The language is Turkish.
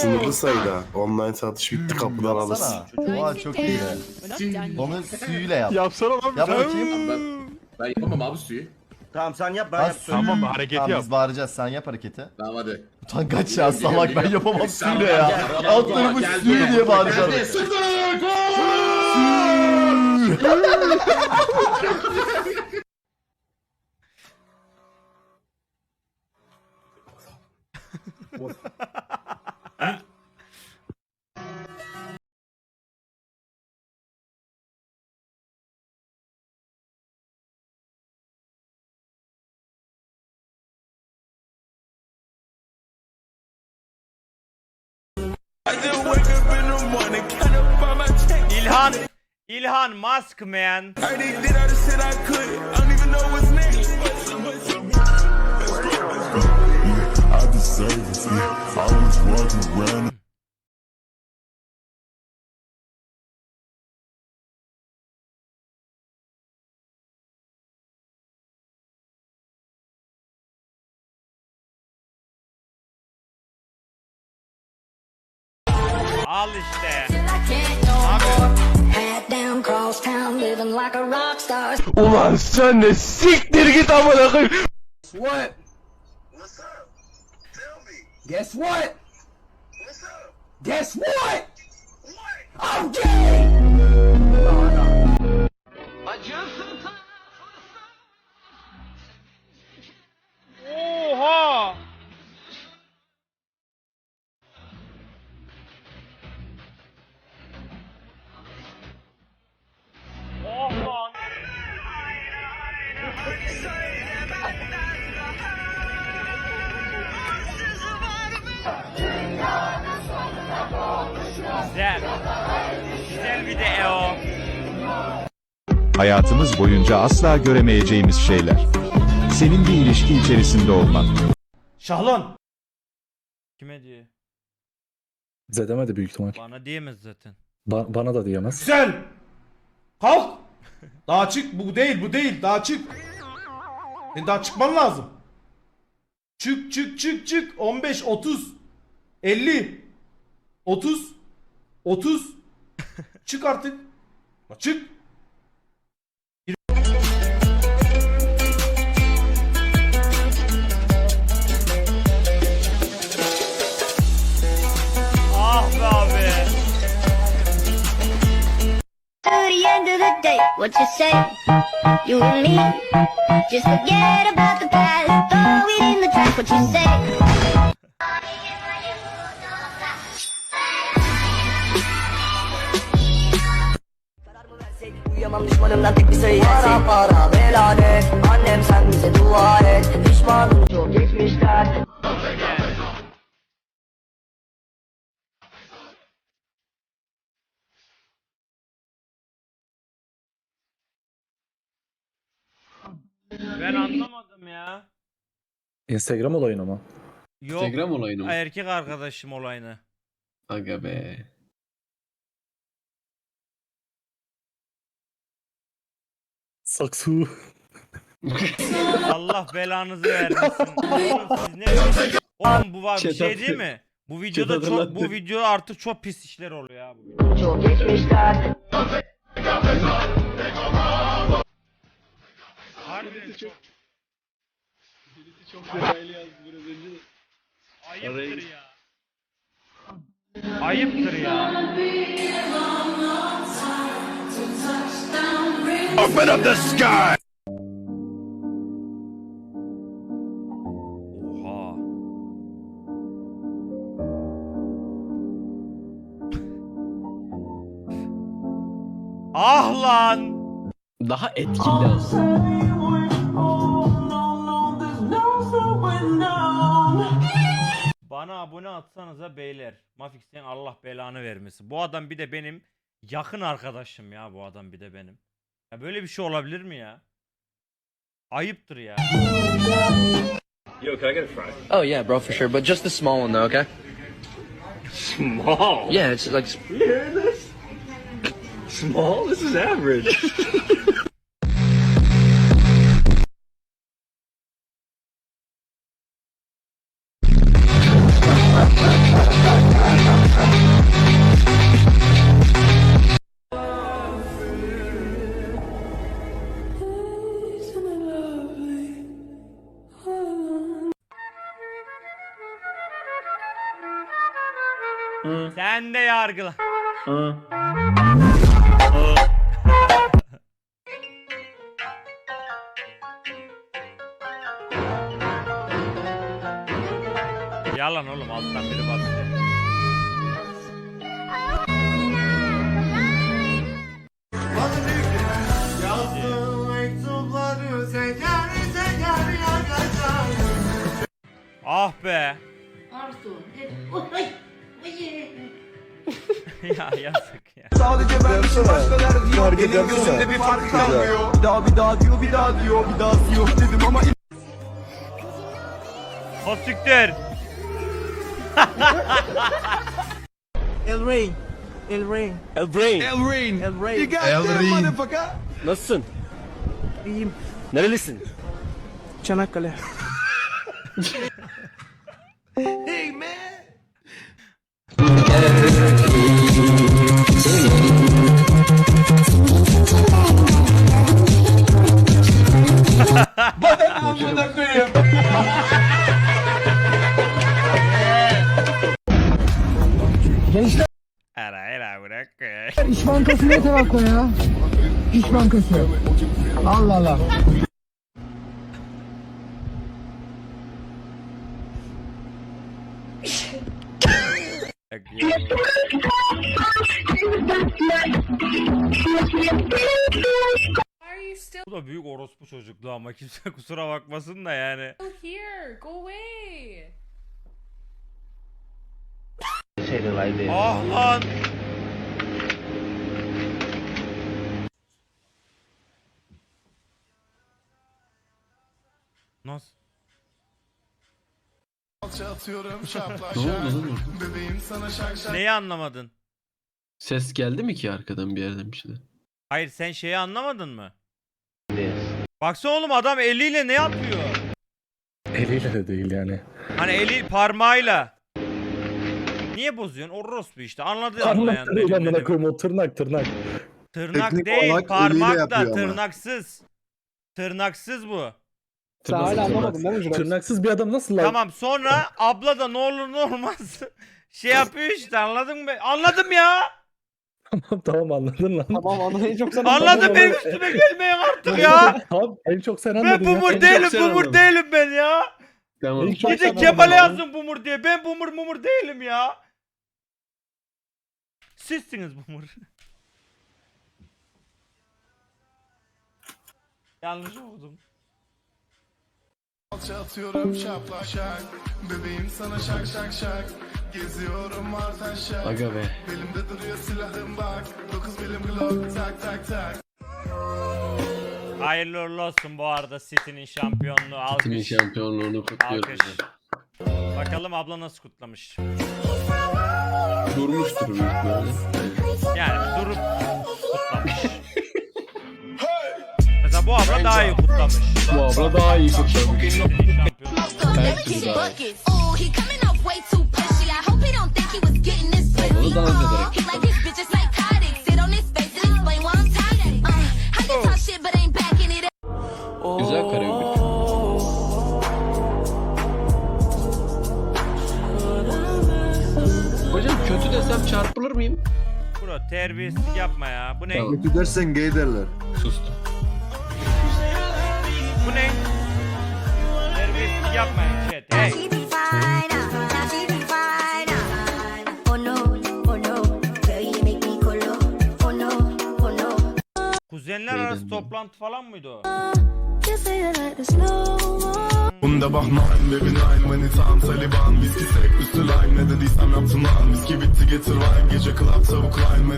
Sınırlı sayıda. Online satış bitti kapıdan alırsın. Oha çok iyi. Onu suyuyla yap. Yapsana lan Yap bakayım. Ben, ben yapamam abi suyu. Tamam sen yap ben yapacağım. Tamam hareketi Tamam yap. biz bağıracağız sen yap hareketi. Tamam hadi. Utangaç ya salak ben yapamam suyla ya. gel, gel, Alt gel, tarafı gel, suyu gel. diye bağıracağım. Geldi, sıkı, İlhan İlhan Musk man. Al işte. Head down cross town, living Al işte. Abi. Ulan sen de siktir git amına koyayım. What? What's up? Tell me. Guess what? What's up? Guess what? What? I'm gay. Video. Hayatımız boyunca asla göremeyeceğimiz şeyler. Senin bir ilişki içerisinde olman. Şahlon. Kime diyor? Bize demedi büyük ihtimal. Bana diyemez zaten. Ba- bana da diyemez. Güzel. Kalk. Daha çık. Bu değil bu değil. Daha çık. Senin daha çıkman lazım. Çık çık çık çık. 15 30 50 30 30 Çık artık. Çık. Ah be what you say? You and me, just forget about the past. Throw it in the trash, what you say? Uyuyamam düşmanımdan tek bir sayı Para para belanet Annem sen bize dua et Pişmanım çok geçmişten Ben anlamadım ya. Instagram olayını mı? Yok. Instagram olayını mı? Erkek arkadaşım olayını. Aga be. Saksu. Allah belanızı vermesin. Oğlum siz ne? Oğlum bu var bir şey değil mi? Bu videoda çok bu video artık çok pis işler oluyor ya. bu. Çok geçmişten Harbiden çok. Ayıptır ya. Ayıptır ya. Open up the sky. Oha. ah lan. Daha etkili olsun. Bana abone atsanıza beyler. Mafix'ten Allah belanı vermesin. Bu adam bir de benim yakın arkadaşım ya bu adam bir de benim. Ya böyle bir şey olabilir mi ya? Ayıptır ya. Yo, can I get a fry? Oh yeah bro for sure but just the small one though okay Small. Yeah it's like Small? This is average. Sen de yargıla. Yalan oğlum alttan biri bastı. Ah be. ya yazık ya. Sadece ben bir başkalar diyor. Benim gözümde bir fark kalmıyor. Bir daha bir daha diyor bir daha diyor bir daha diyor dedim ama O siktir. El Rain. El Rain. El Rain. El Rain. El Rain. You got that motherfucker. Nasılsın? İyiyim. Nerelisin? Çanakkale. İş Bankası ne tarafta ya? İş Bankası. Allah Allah. Bu da büyük orospu çocukluğu ama kimse kusura bakmasın da yani. here? Go away. Ah lan. Nasıl? Ne oldu lan? Neyi anlamadın? Ses geldi mi ki arkadan bir yerden bir şeyden? Hayır sen şeyi anlamadın mı? Baksana oğlum adam eliyle ne yapıyor? Eliyle de değil yani. Hani eli parmağıyla. Niye bozuyorsun? Orospu işte. Anladı anlayan. Parmak benim dediğimi. koyayım o tırnak tırnak. Tırnak Teknik değil, olarak parmak da yapıyor ama. tırnaksız. Tırnaksız bu. Tırnaksız, tırnaksız. Tırnaksız bir adam nasıl lan? Tamam sonra abla da ne olur ne olmaz şey yapıyor işte anladın mı? Anladım ya. Tamam tamam anladın lan. Tamam anlayın çok sen Anladım benim üstüme gelmeyin artık ya. Tamam en çok sen Ben anladın ya. bumur değilim sen bumur anladın. değilim ben ya. Tamam. En çok Gidin sen Kemal'e anladın ya. yazın bumur diye. Ben bumur mumur değilim ya. Sizsiniz bumur. Yanlış okudum. atıyorum şaplak şak Bebeğim sana şak şak şak Geziyorum artan şak Aga be. Elimde duruyor silahım bak 9 milim glock tak tak tak Hayırlı uğurlu olsun bu arada City'nin şampiyonluğu. Alkış. şampiyonluğunu kutluyoruz. Alkış. Bakalım abla nasıl kutlamış. Durmuştur büyük. Yani durup kutlamış. Bu abla daha iyi kutlamış. Bu abla daha iyi kutlamış. City'nin şampiyonluğu. Her türlü daha iyi. Oh, he coming off way too pushy. I hope he don't think he was getting this Ablanı dans ederek. He like his bitches psychotic. Sit on his face and explain why I'm tired. Uh, how you talk shit but ain't backing it up? Güzel koreografi. Hocam kötü desem çarpılır mıyım? Bro terbiyesizlik yapma ya. Bu ne? Tamam. Kötü dersen gay derler. Sustum. Bu ne? Terbiyesizlik yapma ya chat. Hey. Uh, uh. Oh oh. Oh oh. Kuzenler Neyden arası toplantı falan mıydı o? Bunda bakma baby nine manitan Taliban Viski tek üstü lime Ne dediysem yaptım lan Viski bitti getir wine Gece club tavuk line